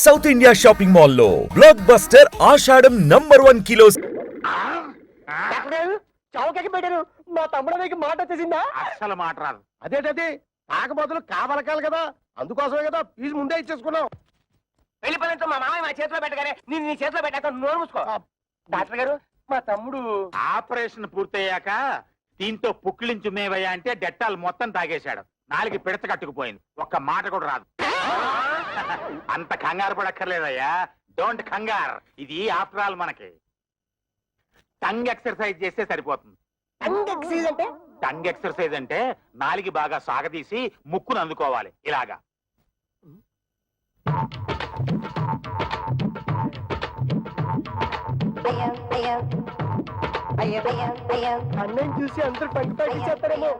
South India shopping మాల్లో blockbuster Ashadham number one kilo చౌకకి పెట్టారు. మా తమ్ముడు మీకు మాట వచ్చేసిందా? అస్సలు మాట రాదు. అదేటది? తాకబోతులు కావలకాలి కదా. అందుకోసమే కదా ఫీజు ముందే ఇచ్చేసుకున్నాం. పెళ్ళి పనులతో మా మామయ్య మా చేతిలో పెట్టగానే నేను నీ చేతిలో పెట్టాక నోరు మూసుకో. డాక్టర్ గారు మా తమ్ముడు ఆపరేషన్ పూర్తయ్యాక దీంతో పుక్కిలించు మేవయ్యా అంటే డెట్టాలు మొత్తం తాగేశాడు. నాలుగు పిడత కట్టుకుపోయింది. ఒక్క మాట కూడా రాదు. అంత కంగారు పడక్కర్లేదయ్యా. డోంట్ కంగార్. ఇది ఆఫ్టర్ ఆల్ మనకి. టంగ్ ఎక్సర్సైజ్ చేస్తే సరిపోతుంది. ఎక్సైజ్ అంటే? టంగ్ ఎక్సర్సైజ్ అంటే నాలుగు బాగా సాగదీసి ముక్కును అందుకోవాలి. ఇలాగా. అన్నయ్య చూసి అందరూ పట్టి పట్టి చేస్తారేమో.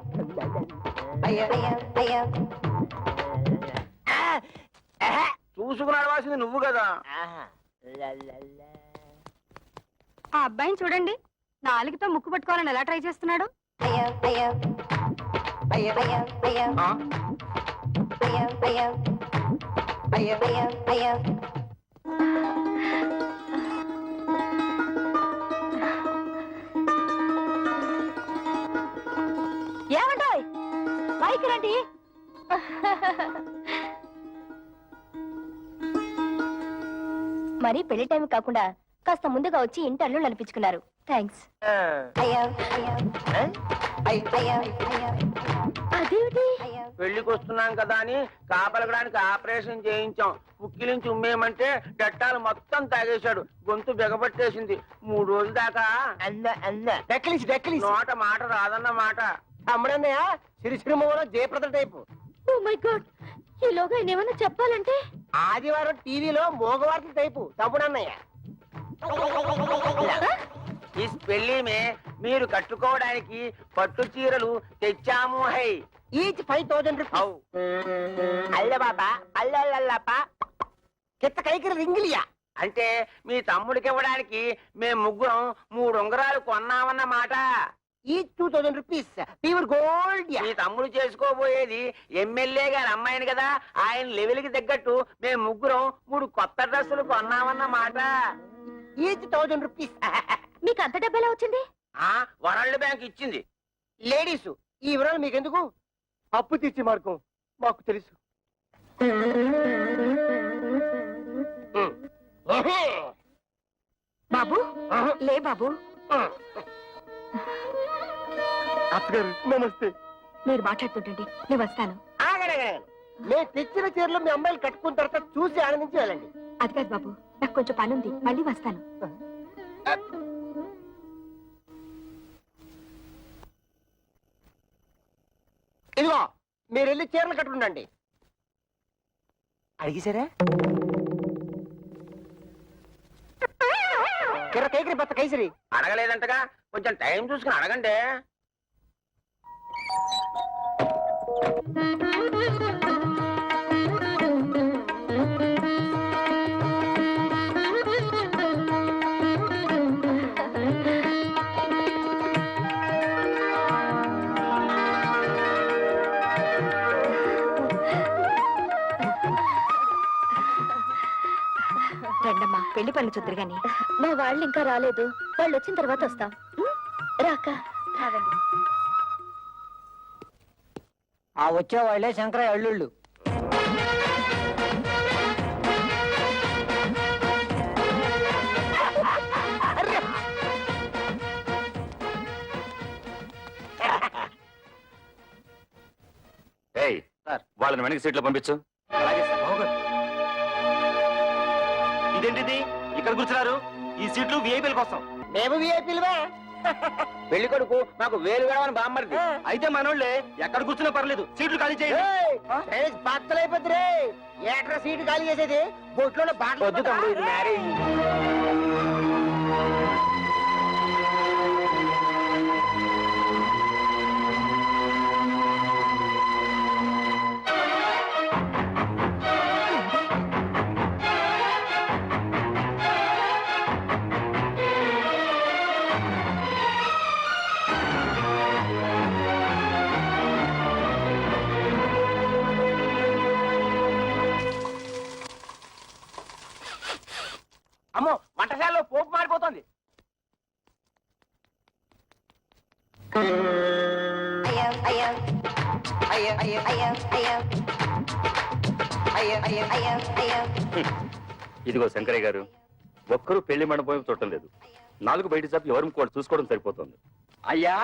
చూసుకుని అడవాల్సింది నువ్వు కదా. ఆ అబ్బాయిని చూడండి. నాలుగుతో ముక్కు పట్టుకోవాలని ఎలా ట్రై చేస్తున్నాడు? ఏమంటాయ్ పైకి రండి. మరి పెళ్ళి టైం కాకుండా కాస్త ముందుగా వచ్చి ఇంటర్లు నడిపించుకున్నారు. థ్యాంక్స్ అదేమిటి? పెళ్ళికి వస్తున్నాం కదా అని కాపలగడానికి ఆపరేషన్ చేయించాం. ముక్కిలించి ఉమ్మేయమంటే డట్టాలు మొత్తం తాగేశాడు. గొంతు బిగబట్టేసింది. మూడు రోజుల దాకా అన్న అన్న. డెక్కలిసి డెక్కలిసి నోట మాట రాదన్న మాట. తమ్ముడన్నయ్య సిరిసిరిమలో Jayaprada type. Oh my god ఈలోగా ఆయన ఏమైనా చెప్పాలంటే? ఆదివారం టీవీలో మోగవార్తల టైపు. తమ్ముడన్నయ్య ఈ పెళ్ళి మే మీరు కట్టుకోవడానికి పట్టు చీరలు తెచ్చాము హై. ఈచ్ ఫైవ్ థౌజండ్ రూపీస్ అల్ల బాబా అల్లల్లప్ప. కిత్త కైకి రింగిలియా? అంటే మీ తమ్ముడికి ఇవ్వడానికి మేము ముగ్గురం మూడు ఉంగరాలు కొన్నామన్న two thousand rupees pure gold మీ తమ్ముడు చేసుకోబోయేది ఎమ్మెల్యే గారి అమ్మాయిని కదా. ఆయన లెవెల్కి తగ్గట్టు మేము ముగ్గురం మూడు కొత్త డ్రెస్సులు కొన్నామన్న మాట. ఈచ్ థౌజండ్ రూపీస్ మీకు అంత డబ్బు ఎలా వచ్చింది? ఆ వరల్డ్ బ్యాంక్ ఇచ్చింది. లేడీస్ ఈ వివరాలు మీకెందుకు? అప్పు తీర్చి మార్గం మాకు తెలుసు. బాబు? లే బాబు. అత్తగారు నమస్తే. మీరు మాట్లాడుతుంటండి నేను వస్తాను. ఆగడగడగడు మేము తెచ్చిన చీరలు మీ అమ్మాయిలు కట్టుకున్న తర్వాత చూసి ఆనందించి వెళ్ళండి. అది కాదు బాబు నాకు కొంచెం పని ఉంది మళ్ళీ వస్తాను. ఇదిగో మీరు వెళ్ళి చీరలు కట్టుకుండండి. అడిగిసారా కిర కైకిరి బత్త కైసరి. అడగలేదంటగా కొంచెం టైం చూసుకుని అడగండి. రండమ్మా పెళ్ళి పనులు చూద్దరు గాని. మా వాళ్ళు ఇంకా రాలేదు. వాళ్ళు వచ్చిన తర్వాత వస్తాం. రాక. ఆ వచ్చే వాళ్ళే శంకరయ్య అల్లుళ్ళు. ఏయ్ వాళ్ళని వెనక సీట్లో పంపించు. ఇదేంటిది? ఇక్కడ కూర్చున్నారు. ఈ సీట్లు విఐపీల కోసం. మేము విఐపీలువే పెళ్ళి కొడుకు మాకు వేలు గడవని బామ్మరిది అయితే మనోళ్ళే ఎక్కడ కూర్చున్నా పర్లేదు. సీట్లు ఖాళీ చేయండి. బత్తలైపోద్ది ఏట్రా సీటు ఖాళీ చేసేది? బొట్లో అమ్మో వంటశాలలో పోపు మారిపోతుంది. ఇదిగో శంకరయ్య గారు ఒక్కరూ పెళ్ళి మండపం చూడటం లేదు. నాలుగు బయట చాపి ఎవరు కూడా చూసుకోవడం సరిపోతుంది. అయ్యా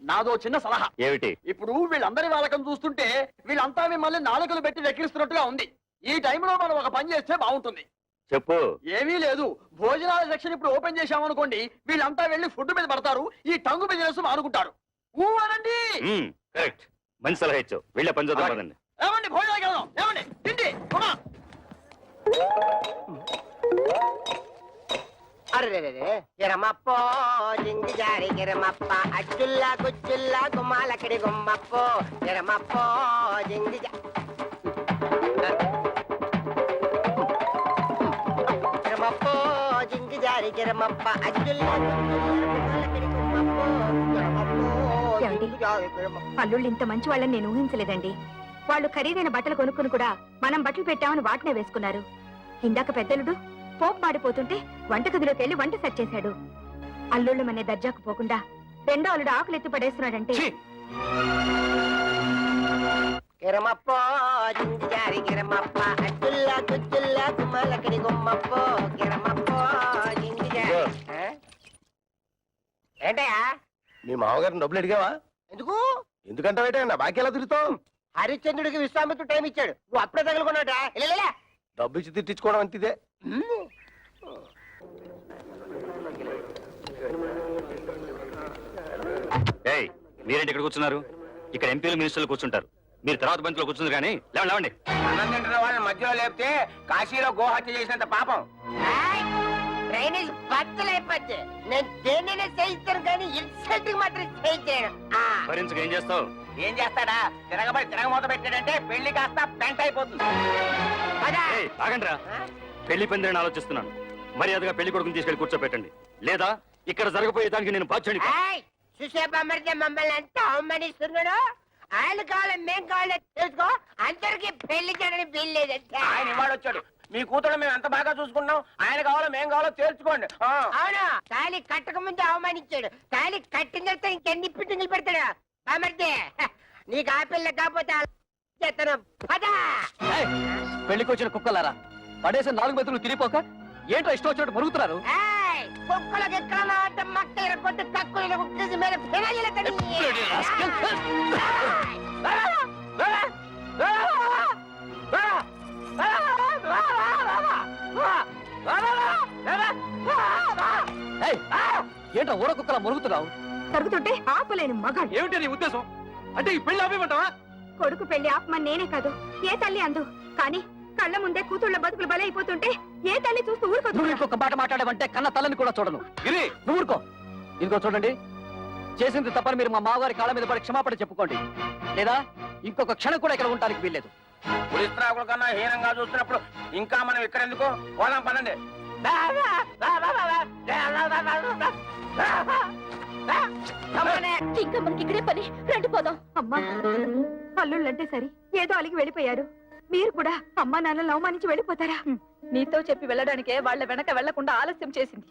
నాదో చిన్న సలహా. ఏమిటి? ఇప్పుడు వీళ్ళందరి వాళ్ళకం చూస్తుంటే వీళ్ళంతా మిమ్మల్ని నాలుకలు పెట్టి వెక్కిరిస్తున్నట్టుగా ఉంది. ఈ టైంలో మనం ఒక పని చేస్తే బాగుంటుంది. చెప్పు. ఏమీ లేదు. భోజనాల సెక్షన్ ఇప్పుడు ఓపెన్ చేశామనుకోండి వీళ్ళంతా వెళ్ళి ఫుడ్ మీద పడతారు ఈ టంగు బిజినెస్ మానుకుంటారు. ఊ అనండి! కరెక్ట్. మంచి సలహా ఇచ్చావు. వెళ్ళే పని చూద్దాం పదండి. ఏమండి భోజనానికి వెళ్దాం. ఏమండి తిండి కుమా అరే గిరమప్పో జింగి జారి గిరమప్ప అచ్చుల్లా గుచ్చుల్లా గుమ్మాలక్కడి గుమ్మప్పో. గిరమప్పో జింగి జా- గిరమప్ప అల్లుళ్ళు ఇంత మంచి వాళ్ళని నేను ఊహించలేదండి. వాళ్ళు ఖరీదైన బట్టలు కొనుక్కుని కూడా మనం బట్టలు పెట్టామని వాటినే వేసుకున్నారు. ఇందాక పెద్దలుడు పోపు మాడిపోతుంటే వంటగదిలోకి వెళ్ళి వంట సెట్ చేశాడు. అల్లుళ్ళు మన దర్జాకు పోకుండా రెండో అల్లుడు ఆకులు ఎత్తి పడేస్తున్నాడంటే గిరమప్పో జింగి జారి గిరమప్ప అచ్చుల్లా గుచ్చుల్లా గుమ్మాలక్కడి గుమ్మప్పో గిరమప్పో. ఏంటయ్యా? మీ మామగారిని డబ్బులు అడిగావా? ఎందుకు? ఎందుకంటే నా బాకీ ఎలా తిరుగుతావు? హరిశ్చంద్రుడికి విశ్వామిత్రుడు టైం ఇచ్చాడు. నువ్వు అప్పుడే తగులుకున్నాడా ఇలా డబ్బు ఇచ్చి తిట్టించుకోవడం అంతిదే. ఏయ్ మీరేంటి ఇక్కడ కూర్చున్నారు? ఇక్కడ ఎంపీలు మినిస్టర్లు కూర్చుంటారు. మీరు తర్వాత బంతిలో కూర్చుంది కానీ లేవండి లేవండి. అన్నం తింటున్న వాళ్ళని మధ్యలో లేపితే కాశీలో గోహత్య చేసినంత పాపం. డ్రైనేజ్ బద్దలైపోద్ది నేను దేన్నైనా చేయిస్తాను కానీ ఇన్సల్ట్ మాత్రం చేయించాను భరించక ఏం చేస్తావు? ఏం చేస్తాడా? తిరగబడి తిరగమూత పెట్టాడంటే పెళ్ళి కాస్త పెంట అయిపోతుంది. ఆగండ్రా. పెళ్ళి పందిరని ఆలోచిస్తున్నాను. మర్యాదగా పెళ్ళి కొడుకుని తీసుకెళ్ళి కూర్చోబెట్టండి లేదా ఇక్కడ జరగబోయే దానికి నేను బాధ్యుని చూసే బొమ్మడితే మమ్మల్ని ఎంత అవమానిస్తున్నాడు? ఆయన కావాలి మేం కావాలి తెలుసుకో? అందరికి పెళ్ళి చేయడానికి వీల్లేదంటే. ఆయన ఇవాడు వచ్చాడు మీ కూతురు మేము ఎంత బాగా చూసుకున్నాం? ఆయన కావాలో మేం కావాలో తేల్చుకోండి. ఆ. అవును? తాళి కట్టక ముందు అవమానించాడు. తాళి కట్టిన తర్వాత ఇంకెన్ని పిట్టింగులు పెడతాడు? బామర్ది నీకు ఆ పిల్ల కాకపోతే ఆ చేస్తాను. పదా. పెళ్ళికి వచ్చిన కుక్కలారా? పడేసిన నాలుగు మెతులు తిరిగిపోక ఏంటో ఇష్టం వచ్చినట్టు మరుగుతున్నారు? కుక్కలకు ఎక్కడ మక్క కక్కులు మీద ఫినాయిల్ ఏంటో ఊర కుక్కలా మరుగుతున్నావు? తరుగుతుంటే ఆపలేను మగాడు. ఏమిటి నీ ఉద్దేశం? అంటే ఈ పెళ్ళి ఆపేమంటావా? కొడుకు పెళ్ళి ఆపమని నేనే కాదు. ఏ తల్లి అందు? కానీ కళ్ళ ముందే కూతుళ్ళ బతుకులు బలైపోతుంటే ఏ తల్లి చూస్తూ నువ్వు ఊరుకోదు ఇంకొక మాట మాట్లాడేవంటే కన్న తల్లని కూడా చూడను. గిరి! నువ్వు ఊరుకో. ఇదిగో చూడండి. చేసింది తప్పని మీరు మా మామగారి కాళ్ళ మీద పడి క్షమాపణ చెప్పుకోండి. లేదా ఇంకొక క్షణం కూడా ఇక్కడ ఉండడానికి వీల్లేదు. పులిస్త్రాకుల కన్నా హీనంగా చూస్తున్నప్పుడు ఇంకా మనం ఇక్కడ ఎందుకు పోదాం పనండి ఇంకా మనకి ఇక్కడే పని. రండి పోదాం. అమ్మా అల్లుళ్ళంటే సరి. ఏదో అలిగి వెళ్ళిపోయారు. మీరు కూడా అమ్మా నాన్నలు అవమానించి వెళ్ళిపోతారా? నీతో చెప్పి వెళ్ళడానికే వాళ్ళ వెనక వెళ్ళకుండా ఆలస్యం చేసింది.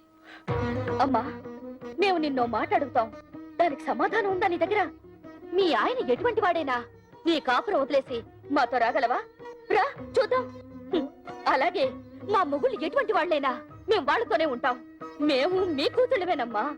అమ్మా మేము నిన్నో మాట అడుగుతాం దానికి సమాధానం ఉందా నీ దగ్గర? మీ ఆయన ఎటువంటి వాడేనా? నీ కాపురం వదిలేసి మాతో రాగలవా? రా చూద్దాం. అలాగే. మా మొగుళ్ళు ఎటువంటి వాళ్ళైనా? మేము వాళ్ళతోనే ఉంటాం. మేము మీ కూతుళ్ళమేనమ్మా.